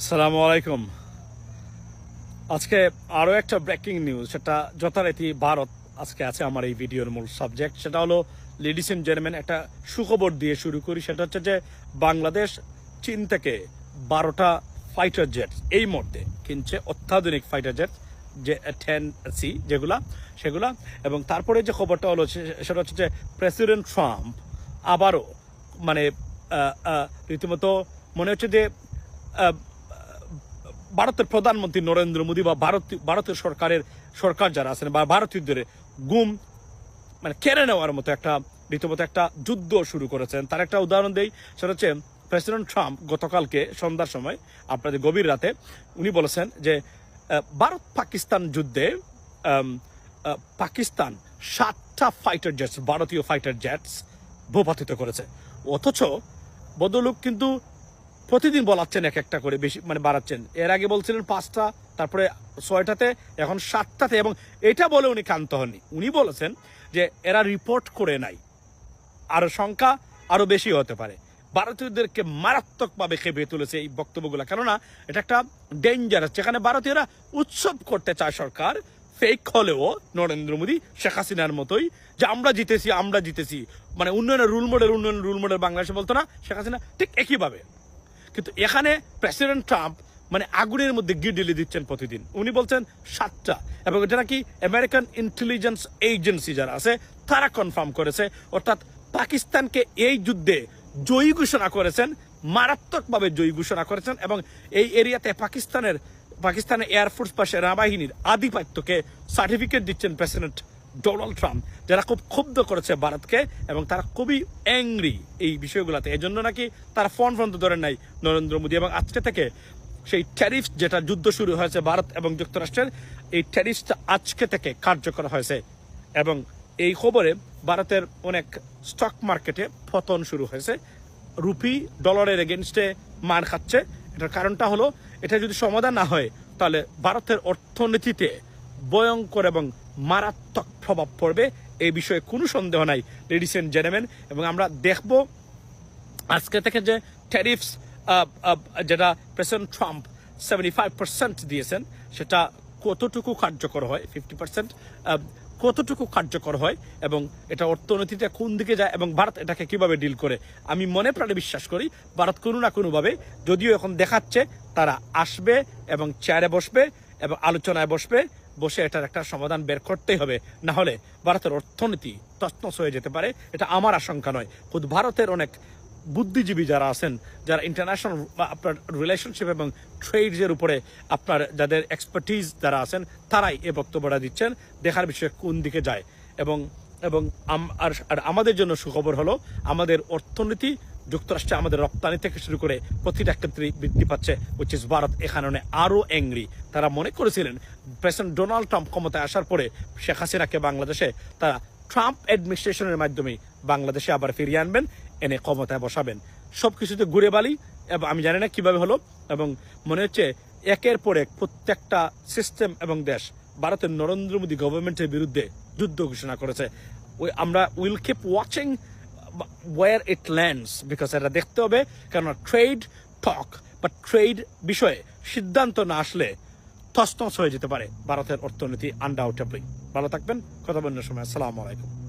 সালামু আলাইকুম। আজকে আরও একটা ব্রেকিং নিউজ, সেটা যথারীতি ভারত আজকে আছে আমার এই ভিডিওর মূল সাবজেক্ট। সেটা হলো লেডিস এন্ড জেন্টলম্যান একটা সুখবর দিয়ে শুরু করি। সেটা হচ্ছে যে, বাংলাদেশ, চীন থেকে বারোটা ফাইটার জেট এই মুহূর্তে কিনছে অত্যাধুনিক ফাইটার জেট যে টেন সি যেগুলা, সেগুলা। এবং তারপরে যে খবরটা হলো সেটা হচ্ছে যে প্রেসিডেন্ট ট্রাম্প আবারও মানে রীতিমতো মনে হচ্ছে যে ভারতের প্রধানমন্ত্রী নরেন্দ্র মোদী বা ভারত ভারতের সরকারের সরকার যারা আছেন বা ভারতীয়দের গুম মানে কেড়ে নেওয়ার মতো একটা, রীতিমতো একটা যুদ্ধ শুরু করেছেন। তার একটা উদাহরণ দেই, সেটা হচ্ছে প্রেসিডেন্ট ট্রাম্প গতকালকে সন্ধ্যার সময়, আপনাদের গভীর রাতে, উনি বলেছেন যে ভারত পাকিস্তান যুদ্ধে পাকিস্তান সাতটা ফাইটার জেটস ভারতীয় ফাইটার জেটস ভূপাতিত করেছে। অথচ বদলুক কিন্তু প্রতিদিন বলাচ্ছেন এক একটা করে বেশি মানে বাড়াচ্ছেন। এর আগে বলছিলেন পাঁচটা, তারপরে ছয়টাতে, এখন সাতটাতে, এবং এটা বলে উনি ক্ষান্ত হননি। উনি বলেছেন যে এরা রিপোর্ট করে নাই। আরও সংখ্যা আরও বেশি হতে পারে। ভারতীয়দেরকে মারাত্মকভাবে খেপিয়ে তুলেছে এই বক্তব্যগুলো। কেননা, এটা একটা ডেঞ্জারাস যেখানে ভারতীয়রা উৎসব করতে চায় সরকার ফেক হলেও নরেন্দ্র মোদী, শেখ হাসিনার মতোই, যে আমরা জিতেছি আমরা জিতেছি। মানে উন্নয়নের রুল মডেল উন্নয়ন রুল মডেল বাংলাদেশে বলতো না, শেখ হাসিনা ঠিক একইভাবে। কিন্তু এখানে প্রেসিডেন্ট ট্রাম্প মানে আগুনের মধ্যে গিয়ে ঢেলে দিচ্ছেন প্রতিদিন। উনি বলছেন সাতটা। এবং এটা নাকি আমেরিকান ইন্টেলিজেন্স এজেন্সি যারা আছে, তারা কনফার্ম করেছে। অর্থাৎ পাকিস্তানকে এই যুদ্ধে জয়ী ঘোষণা করেছেন, মারাত্মকভাবে জয়ী ঘোষণা করেছেন এবং এই এরিয়াতে পাকিস্তানের পাকিস্তানের এয়ারফোর্স বা সেনাবাহিনীর আধিপত্যকে সার্টিফিকেট দিচ্ছেন প্রেসিডেন্ট ডোনাল্ড ট্রাম্প, যারা খুব ক্ষুব্ধ করেছে ভারতকে এবং তারা খুবই অ্যাংরি এই বিষয়গুলোতে। এই জন্য নাকি তারা ফোন ফোন ধরেন নাই নরেন্দ্র মোদী এবং আজকে থেকে সেই ট্যারিফ যেটা যুদ্ধ শুরু হয়েছে ভারত এবং যুক্তরাষ্ট্রের, এই ট্যারিফটা আজকে থেকে কার্যকর হয়েছে। এবং এই খবরে ভারতের অনেক স্টক মার্কেটে পতন শুরু হয়েছে। রুপি ডলারের এগেনস্টে মার খাচ্ছে। এটার কারণটা হলো, এটা যদি সমাধান না হয়, তাহলে ভারতের অর্থনীতিতে ভয়ঙ্কর এবং মারাত্মক প্রভাব পড়বে। এই বিষয়ে কোনো সন্দেহ নাই লেডিস এন্ড জেন্টলম্যান এবং আমরা দেখব আজকে থেকে যে ট্যারিফস যেটা president Trump seventy five percent দিয়েছেন, সেটা কতটুকু কার্যকর হয়? ফিফটি পার্সেন্ট কতটুকু কার্যকর হয় এবং এটা অর্থনীতিতে কোন দিকে যায় এবং ভারত এটাকে কীভাবে ডিল করে? আমি মনে প্রাণে বিশ্বাস করি, ভারত কোনো না কোনোভাবে, যদিও এখন দেখাচ্ছে, তারা আসবে এবং চেয়ারে বসবে এবং আলোচনায় বসবে, বসে এটার একটা সমাধান বের করতেই হবে। না হলে ভারতের অর্থনীতি তছনছ হয়ে যেতে পারে। এটা আমার আশঙ্কা নয়। খুদ ভারতের অনেক বুদ্ধিজীবী যারা আছেন, যারা ইন্টারন্যাশনাল আপনার রিলেশনশিপ এবং ট্রেডসের উপরে আপনার যাদের এক্সপার্টিজ যারা আছেন, তারাই এ বক্তব্যটা দিচ্ছেন। দেখার বিষয়ে কোন দিকে যায়। এবং এবং আর আমাদের জন্য সুখবর হলো, আমাদের অর্থনীতি যুক্তরাষ্ট্রে আমাদের রপ্তানি থেকে শুরু করে প্রতিটা ক্ষেত্রে বৃদ্ধি পাচ্ছে উইচ ইস ভারত। এখানে আরও অ্যাংরি তারা মনে করেছিলেন, প্রেসিডেন্ট ডোনাল্ড ট্রাম্প ক্ষমতায় আসার পরে শেখ হাসিনাকে বাংলাদেশে, তারা ট্রাম্প অ্যাডমিনিস্ট্রেশনের মাধ্যমে বাংলাদেশে আবার ফিরিয়ে আনবেন, এনে ক্ষমতায় বসাবেন। সব কিছুতে ঘুরে বালি, এবং আমি জানি না কীভাবে হলো, এবং মনে হচ্ছে একের পর এক প্রত্যেকটা সিস্টেম এবং দেশ ভারতের নরেন্দ্র মোদী গভর্নমেন্টের বিরুদ্ধে যুদ্ধ ঘোষণা করেছে। আমরা will keep watching where it lands because এটা দেখতে হবে কেননা ট্রেড টক বা ট্রেড বিষয়ে সিদ্ধান্ত না আসলে তসনস হয়ে যেতে পারে। ভারতের অর্থনীতি আনডাউটেবলি ভালো থাকবেন, কথা বলার সময়, আসসালামু আলাইকুম।